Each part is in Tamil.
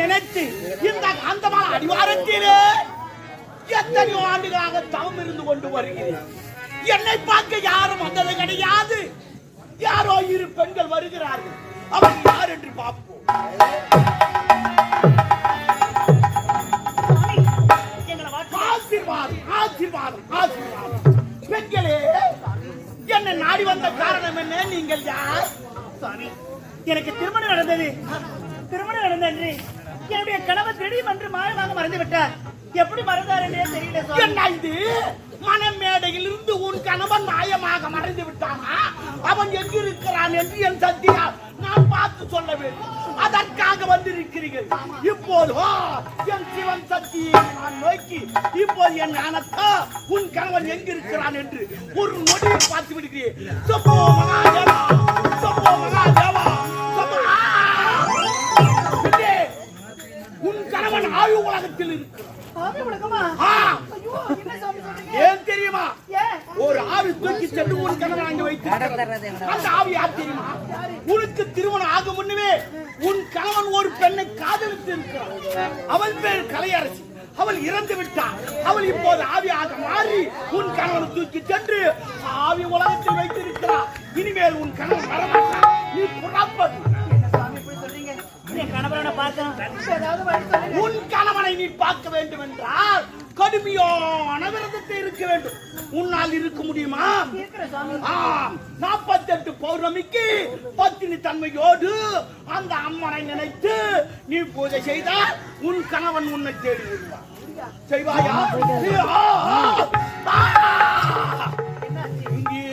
நினைத்து இந்த காந்தமான அடிவாரத்திலே எத்தனையோ ஆண்டுகளாக தவம் இருந்து கொண்டு வருகிறேன். என்னை பார்க்க யாரும் வந்தது கிடையாது. யாரோ இரு பெண்கள் வருகிறார்கள். அவர் யார் என்று பார்ப்போம். எங்களை ஆசீர்வாதம் ஆசீர்வாதம் ஆசீர்வாதம். பெண்களே என்னை நாடி வந்த காரணம் என்ன? நீங்கள் யார்? எனக்கு திருமணம் நடந்தது. திருமணம் நடந்தது என்னுடைய கணவர் திடீரென்று மாயமாக மறந்து விட்டார் எப்படி மறந்தார் என்றே தெரியல சுவாமி. என்ன இது? மனமேடையில் இருந்து உன் கணவன் மாயமாக மறைந்து விட்டானா? அவன் எங்கிருக்கிறான் என்று என் சத்தியா நான் பார்த்து சொல்ல வேண்டும். அதற்காக வந்திருக்கிறீர்கள். இப்போது என் சிவன் சக்தியை நான் நோக்கி இப்போது என் ஞானத்தா உன் கணவன் எங்கிருக்கிறான் என்று ஒரு நொடியை பார்த்து விடுகிறேன். சொப்போ மகாதேவா சொப்போ மகாதேவா ஆயு உலகத்தில் ஏன் தெரியுமா? ஒரு ஆவி தூக்கி சென்று உன் கணவன் அங்கே வைத்து அந்த ஆவி யார் தெரியுமா? உனக்கு திருமணம் ஆகும் முன்னவே உன் கணவன் ஒரு பெண்ணை காதலித்து இருக்கிறான் அவள் பேர் கலையரசி. அவள் இறந்து விட்டாள் அவள் இப்போது ஆவியாக மாறி உன் கணவனை தூக்கி சென்று ஆவி உலகத்தில் வைத்திருக்கிறார். இனிமேல் உன் கணவன் வரமாட்டான். நீ புறப்படு உன் கணவனை நீ பார்க்க வேண்டும் என்றால் கடுமையான விரதத்தை இருக்க வேண்டும். உன்னால் இருக்க முடியுமா? ஆம். நாற்பத்தெட்டு பௌர்ணமிக்கு பத்தினி தன்மையோடு அந்த அம்மனை நினைத்து நீ பூஜை செய்தால் உன் கணவன் உன்னை தேடி வருவான். செய்வாயா?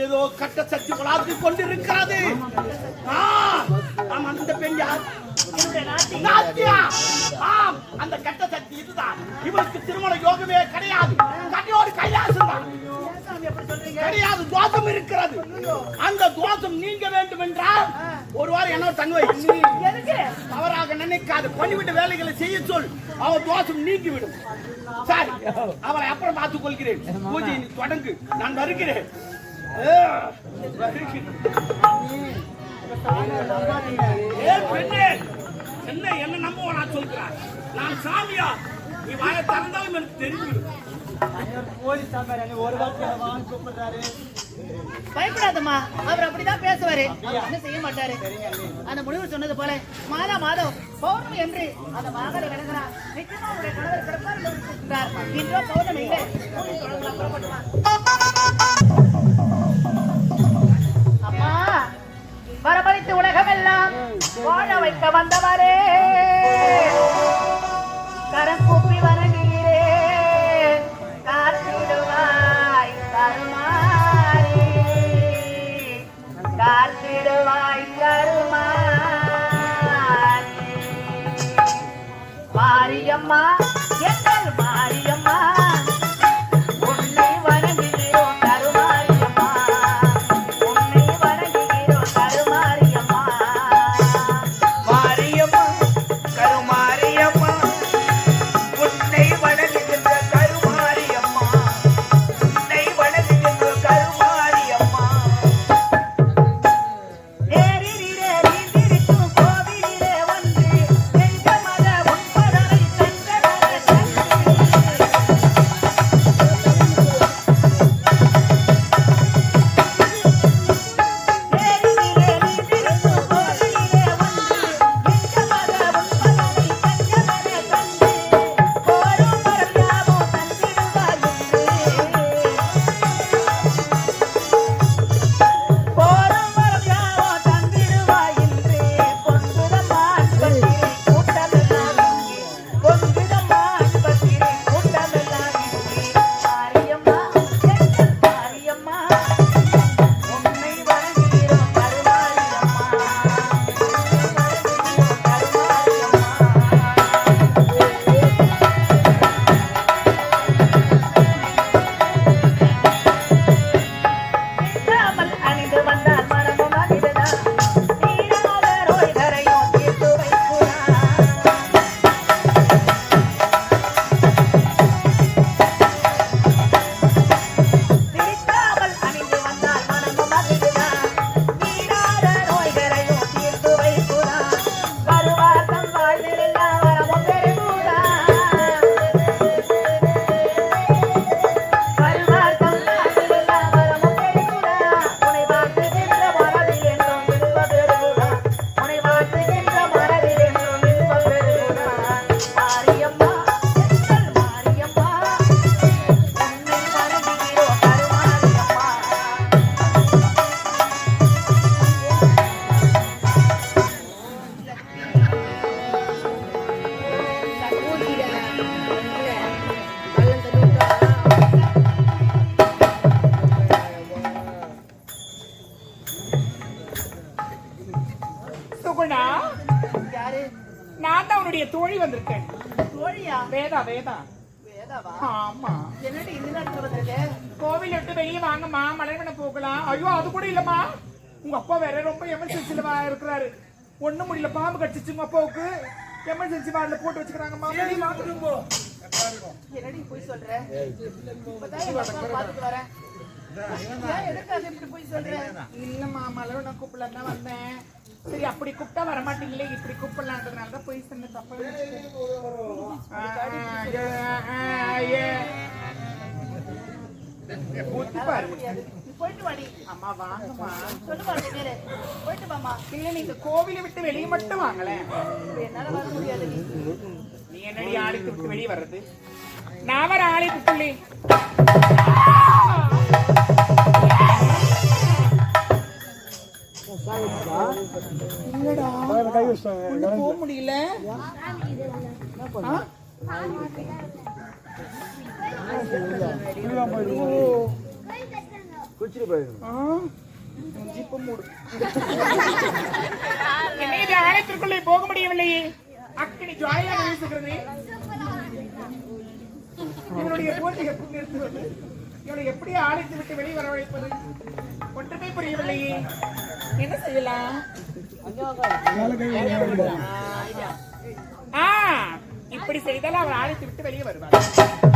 ஏதோ கட்ட சக்தி கொண்டிருக்கிறது. ஆம் அந்த பெண் யார்? ஆம் அந்த கட்ட சக்தி இதுதான். இவருக்கு திருமண யோகமே கிடையாது. கண்ணியோடு கைலாசம் தான் கிடையாது தோஷம் இருக்கிறது. அந்த தோஷம் நீங்க வேண்டும் என்றால் ஒரு வாரம் என்ன தங்குவை தவறாக நினைக்காது. பண்ணிவிட்ட வேலைகளை செய்ய சொல். அவ தோஷம் நீங்கிவிடும் சரி அவளை அப்புறம் பார்த்துக் கொள்கிறேன். பூஜை தொடங்கு. நான் வருகிறேன். வருகிறேன். பெண்ணே! என்ன என்ன நம்ப நான் சொல்கிறேன் நான் சாமியா? நீ வாய திறந்தாலும் எனக்கு தெரிஞ்சிடும் பயப்படாதம்மா. அவர் அப்படிதான் பேசுவாரு. என்ன செய்ய மாட்டாரு. அந்த முடிவு சொன்னது போல மாதா மாதம் பௌர்ணமி என்று அந்த மகளை விளங்குறா நிச்சயமா அவருடைய கணவர் கிடப்பார் என்று இருக்கிறார். இன்றோ பௌர்ணமி இல்லை வரவழைத்து உலகமெல்லாம் வாழ வைக்க வந்தவரே. வந்திருக்கேன் தோழியா வேதா வேதா வேதாவா ஆமா என்னடி இந்த நேரத்துல வந்திருக்க கோவில் விட்டு வெளியே வாங்கம்மா மலர்வன போகலாம் ஐயோ அது கூட இல்லம்மா உங்க அப்பா வேற ரொம்ப எமர்ஜென்சில இருக்கிறாரு ஒண்ணும் முடியல பாம்பு கடிச்சிச்சு உங்க அப்பாவுக்கு எமர்ஜென்சி வார்டில் போட்டு வச்சுக்கிறாங்கம்மா என்னடி போய் சொல்ற எதுக்காக இப்படி போய் சொல்ற? இல்லம்மா மலர்வன கூப்பிடலாம் தான் வந்தேன். சரி அப்படி கூப்பிட்டா வர மாட்டீங்களே இப்படி கூப்பிடலான்றதுனால தான் போய் சொன்ன தப்பா. ஊத்தி பாரு. போயிட்டு வாடி. அம்மா வாங்கம்மா. ரெண்டு பேரு போயிட்டு வாமா இல்ல நீங்க கோவிலை விட்டு வெளியே மட்டும் வாங்கல என்னால வர முடியாது. நீ நீ என்னடி ஆலயத்தை விட்டு வெளியே வர்றது? நான் வர ஆலயத்துக்குள்ளே இல்லடா போக முடியல. ஜிப்பு மூடு. ஆலயத்திற்குள்ளே போக முடியவில்லையே. அக்கினி ஜாலியாக வீசுகிறது. இவனுடைய போட்டி எப்படி நிறுத்துவது இவனை எப்படி ஆலயத்தை விட்டு வெளியே வரவழைப்பது ஒன்றுமே புரியவில்லையே. என்ன செய்யலாம்? ஆ இப்படி செய்தால் அவர் ஆலயத்தை விட்டு வெளியே வருவார்.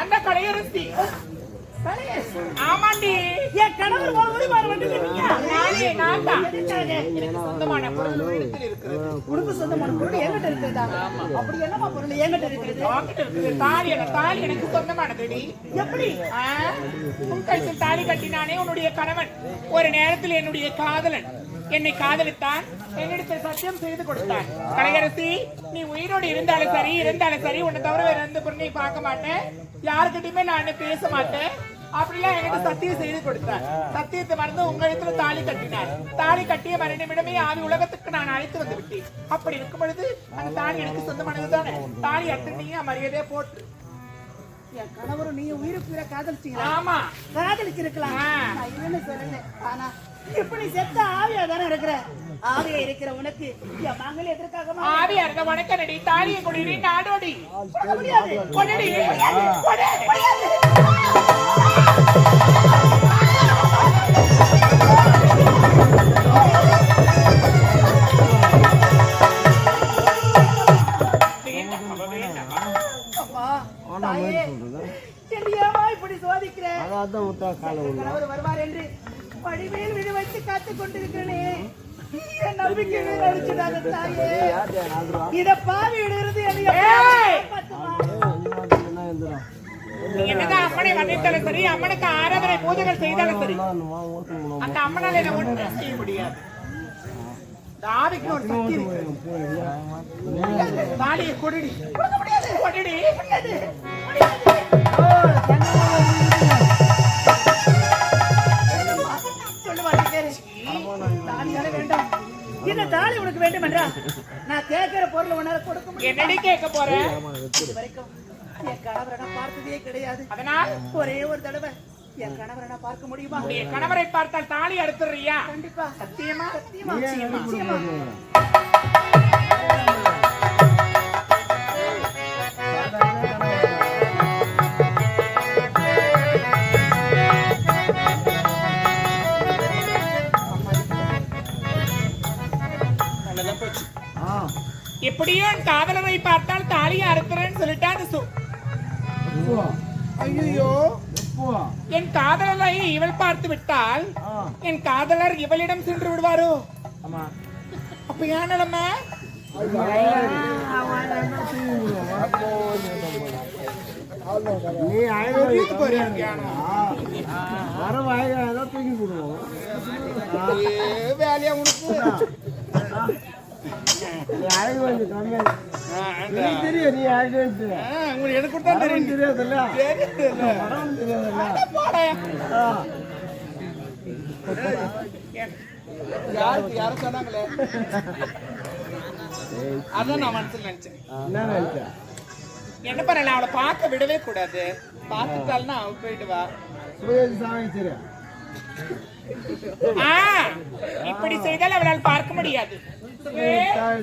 அந்த கலையரசி ஆமாண்டி. என் கணவர் நானே நான் தான். எனக்கு சொந்தமான பொருள் இருக்கிறது. உனக்கு சொந்தமான பொருள் என்கிட்ட இருக்கிறதா? அப்படி என்னமா பொருள் என்கிட்ட இருக்கிறது? வாங்கிட்டு இருக்குது. தாலி எனக்கு தாலி எனக்கு சொந்தமானதுடி. எப்படி? உன் கழுத்தில் தாலி கட்டினானே உன்னுடைய கணவன். ஒரு நேரத்தில் என்னுடைய காதலன். என்னை காதலித்தான். என்னிடத்தில் சத்தியம் செய்து கொடுத்தான். கலையரசி நீ உயிரோடு இருந்தாலும் சரி இருந்தாலும் சரி உன்னை தவிர வேற எந்த பொருளையும் பார்க்க மாட்டேன். யாருக்கிட்டையுமே நான் பேச மாட்டேன். அப்படிலாம் எனக்கு சத்தியம் செய்து கொடுத்தார். சத்தியத்தை மறந்து உங்களிடத்துல தாலி கட்டினார். தாலி கட்டிய மறுநிமிடமே ஆவி உலகத்துக்கு நான் அழைத்து வந்து விட்டேன் அப்படி இருக்கும் பொழுது அந்த தாலி எனக்கு சொந்தமானது தானே தாலி அட்டனீங்க மரியாதையா போட்டு என் கணவரும் நீ உயிருக்கு உயிரை காதலிச்சீங்களா? ஆமா. காதலிச்சு இருக்கலாம் ஆ. நான் இல்லைன்னு சொல்லல. ஆனா இப்ப நீ செத்த ஆவியா தானே இருக்கிற? ஆவியா இருக்கிற உனக்கு. என் மகள் எதற்காக ஆவியா இருந்த உனக்கு நடி தாலியை கொடி நாடோடி முடியாது. கொடடி கொடடி தாயே தெரியாம இப்படி சோதிக்கிற அதான் விட்டா காலை கணவர் வருவார் என்று படிமேல் விழி வைத்து காத்துக் கொண்டிருக்கிறேனே நம்பிக்கை அடிச்சுடாத தாயே இத பாவியிலிருந்து என்னை ஏய்! காப்பாத்துமா. நீ என்னதான் அம்மனை வர்ணித்தாலும் சரி அம்மனுக்கு ஆராதனை பூஜைகள் செய்தாலும் சரி அந்த அம்மனால என்ன ஒன்றும் செய்ய முடியாது இந்த ஆவிக்கு ஒரு சக்தி இருக்கு தாலியை கொடிடி கொடிடி சொல்லுவா வேண்டாம் இந்த தாலி உனக்கு வேண்டும் என்றா நான் கேட்கிற பொருள் உன்னால கொடுக்க முடியும்? என்னடி கேட்க போற? இது வரைக்கும் என் கணவரை நான் பார்த்ததே கிடையாது. அதனால்? ஒரே ஒரு தடவை. என் கணவரை நான் பார்க்க முடியுமா? உன்னுடைய கணவரை பார்த்தால் தாலி அறுத்துறியா கண்டிப்பா. சத்தியமா சத்தியமா காதலரை பார்த்தால் தாலியை அறுத்துறேன்னு சொல்லிட்டு அந்த சு- ஐயோ என் காதலரை இவள் பார்த்து விட்டால் என் காதலர் இவளிடம் சென்று விடுவாரோ? அப்ப ஏன் நிலைமை? நீ ஐநூறு வர வாய்தான் தூக்கி போடுவோம். வேலையா உனக்கு? நீ அழகு தெரியும் நீ அழகுன்ட்டு உங்களுக்கு எனக்கு தான் வரம் தெரியாதுல்ல யாருக்கு யாரும் சொன்னாங்களே அதான் நான் மனசுல நினைச்சேன் என்ன நினைச்ச என்ன பண்ணல அவளை பார்க்க விடவே கூடாது பார்த்துட்டாள்னா அவ போயிடுவா சுயேஜ் சாமிச்சிரு ஆ, இப்படி செய்தால் அவளால் பார்க்க முடியாது. চার